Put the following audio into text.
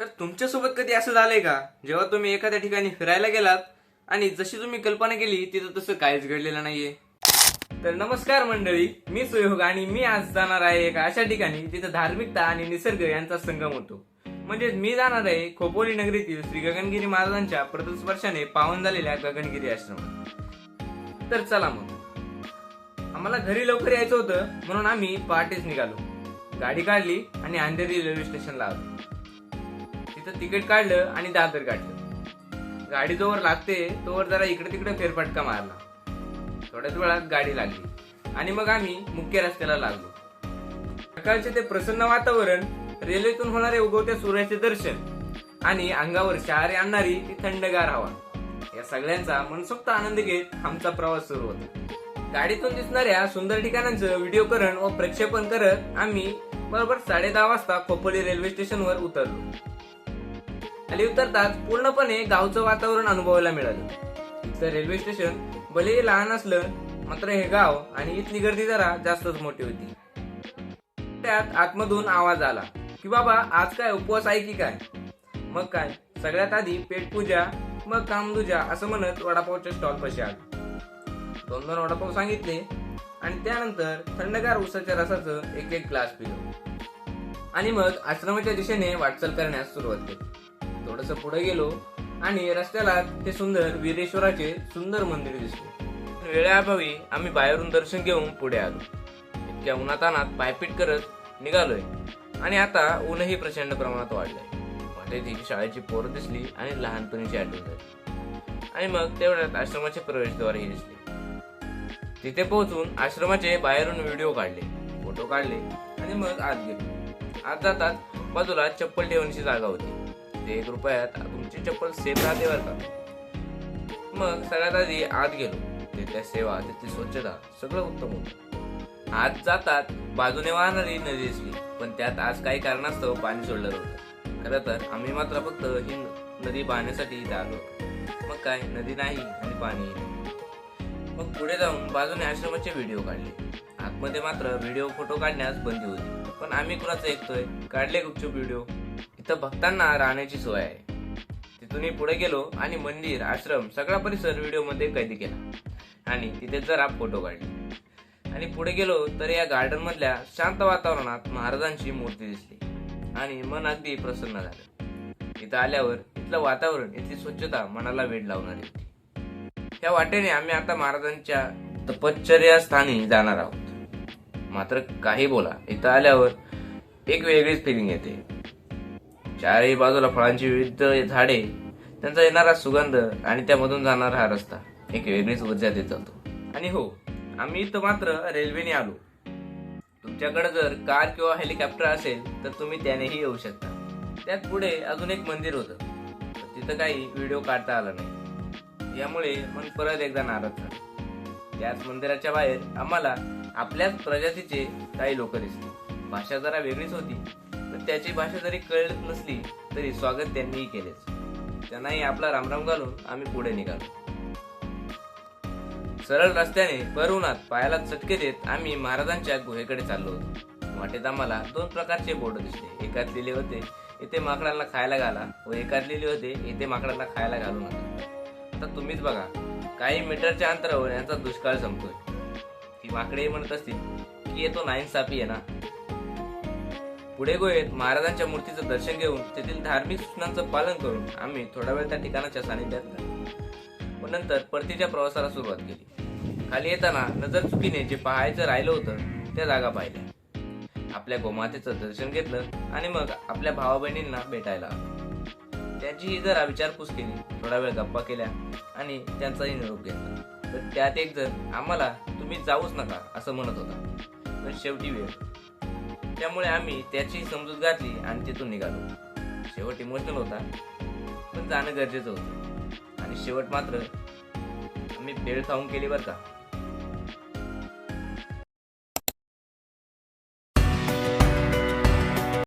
तर तुमच्यासोबत कधी असं झालंय का? जेव्हा तुम्ही एखाद्या ठिकाणी फिरायला गेलात आणि जशी तुम्ही कल्पना केली तिथं तसं काहीच घडलेलं नाहीये. तर नमस्कार मंडळी मी सुयोग आणि मी आज जाणार आहे एका अशा ठिकाणी तिथं धार्मिकता आणि निसर्ग यांचा संगम होतो. म्हणजेच मी जाणार आहे खोपोली नगरीतील श्री गगनगिरी महाराजांच्या प्रतस्पर्शाने पावन झालेल्या गगनगिरी आश्रमात. तर चला मग. आम्हाला घरी लवकर यायचं होतं म्हणून आम्ही पहाटेच निघालो. गाडी काढली आणि अंधेरी रेल्वे स्टेशनला आलो. तिथं तिकीट काढलं आणि दादर काढलं. गाडी जोवर लागते तोवर जरा इकडे तिकडे फेरफटका मारला. थोड्याच वेळात गाडी लागली. आणि मग आम्ही मुख्य रस्त्याला लागलो. सकाळचे ते प्रसन्न वातावरण रेल्वेतून होणारे उगवत्या सूर्याचे दर्शन आणि अंगावर शहारे आणणारी ती थंडगार हवा. या सगळ्यांचा मनसोक्त आनंद घेत आमचा प्रवास सुरू होता. गाडीतून दिसणाऱ्या सुंदर ठिकाणांचं व्हिडिओकरण व प्रक्षेपण करत आम्ही बरोबर साडे दहा वाजता खोपोली रेल्वे स्टेशनवर उतरलो. खाली उतरताच पूर्णपणे गावचं वातावरण अनुभवायला मिळालं. इथलं रेल्वे स्टेशन भलेही लहान असलं मात्र हे गाव आणि इथली गर्दी जरा जास्तच मोठी होती. त्यात आतमधून आवाज आला की बाबा आज काय उपवास आहे की काय? मग काय? सगळ्यात आधी पेटपूजा मग कामदुजा असं म्हणत वडापावच्या स्टॉल पाशी आलो. दोन दोन वडापाव सांगितले आणि त्यानंतर थंडगार उसाच्या रसाचं एक एक ग्लास पिलो. आणि मग आश्रमाच्या दिशेने वाटचाल करण्यास सुरुवात केली. थोडस पुढे गेलो आणि रस्त्याला ते सुंदर वीरेश्वराचे सुंदर मंदिर दिसले. वेळेअभावी आम्ही बाहेरून दर्शन घेऊन पुढे आलो. इतक्या उन्हातानात पायपीट करत निघालोय. आणि आता ऊनही प्रचंड प्रमाणात वाढलंय. वाटेत एक शाळेची पोरं दिसली आणि लहानपणीची आठवण आणि मग तेवढ्यात आश्रमाचे प्रवेशद्वारही दिसले. तिथे पोहोचून आश्रमाचे बाहेरून व्हिडिओ काढले फोटो काढले आणि मग आत गेलो. आत जातात बाजूला चप्पल ठेवण्याची जागा होती. एक रुपयात तुमची चप्पल सेफ राहते बरं का? मग सगळ्यात आधी आत गेलो. तिथल्या सेवा तिथली स्वच्छता सगळं उत्तम होतं. आत जातात बाजूने वाहणारी नदी दिसली. पण त्यात आज काही कारणास्तव पाणी सोडलं होतं खरं तर आम्ही मात्र फक्त ही नदी पाहण्यासाठी इथे आलो. मग काय? नदी नाही आणि पाणी मग पुढे जाऊन बाजूने आश्रमाचे व्हिडिओ काढले. आतमध्ये मात्र व्हिडिओ फोटो काढण्यास बंदी होती. पण आम्ही कुणाचं ऐकतोय? काढले गुपचूप व्हिडिओ इथं भक्तांना राहण्याची सोय आहे. तिथूनही पुढे गेलो आणि मंदिर आश्रम सगळा परिसर व्हिडिओमध्ये कैदी कैद केला. आणि तिथे जरा फोटो काढले. आणि पुढे गेलो तर या गार्डन मधल्या शांत वातावरणात महाराजांची मूर्ती दिसली. आणि मन अगदी प्रसन्न झालं. इथं आल्यावर इथलं वातावरण इथली स्वच्छता मनाला वेळ लावणारी होती. त्या वाटेने आम्ही आता महाराजांच्या तपश्चर्या स्थानी जाणार आहोत. मात्र काही बोला इथं आल्यावर एक वेगळीच फिलिंग येते. चारही बाजूला फळांची विविध झाडे त्यांचा येणारा सुगंध आणि त्यामधून जाणारा हा रस्ता एक वेगळीच ऊर्जा देत जातो आणि हो आम्ही इथं मात्र रेल्वेने आलो. तुमच्याकडे जर कार किंवा हेलिकॉप्टर असेल तर तुम्ही त्यानेही येऊ शकता. त्यात पुढे अजून एक मंदिर होतं. तिथं काही व्हिडिओ काढता आला नाही. यामुळे मन परत एकदा नाराज झालं. त्याच मंदिराच्या बाहेर आम्हाला आपल्याच प्रजातीचे काही लोक दिसले. भाषा जरा वेगळीच होती. पण त्याची भाषा जरी कळत नसली तरी स्वागत त्यांनीही केलेच. त्यांनाही आपला रामराम घालून आम्ही पुढे निघालो. सरळ रस्त्याने भर पायाला चटके देत आम्ही महाराजांच्या गुहेकडे चाललो होतो. वाटेत आम्हाला दोन प्रकारचे बोर्ड दिसले. एकात लिहिले होते इथे माकडांना खायला घाला. व एकात लिहिले होते इथे माकडांना खायला घालू नका. आता तुम्हीच बघा काही मीटरच्या अंतरावर यांचा दुष्काळ संपतोय. ती माकडे म्हणत असतील की येतो नाईन सापी आहे ना? पुढे गोयेत महाराजांच्या मूर्तीचं दर्शन घेऊन तेथील धार्मिक सूचनांचं पालन करून आम्ही थोडा वेळ त्या ठिकाणाच्या सानिध्यात व नंतर परतीच्या प्रवासाला सुरुवात केली. खाली येताना नजर चुकीने जे पाहायचं राहिलं होतं त्या जागा पाहिल्या. आपल्या गोमातेचं दर्शन घेतलं आणि मग आपल्या भावा बहिणींना भेटायला आलो. त्यांचीही जरा विचारपूस केली थोडा वेळ गप्पा केल्या आणि त्यांचाही निरोप घेतला. तर त्यात एक जण आम्हाला तुम्ही जाऊच नका असं म्हणत होता. पण शेवटी वेळ त्यामुळे आम्ही त्याची समजूत घातली आणि तिथून निघालो. शेवट इमोशनल होता पण जाणं गरजेचं होतं. आणि शेवट मात्र आम्ही भेळ खाऊन केली बरं का?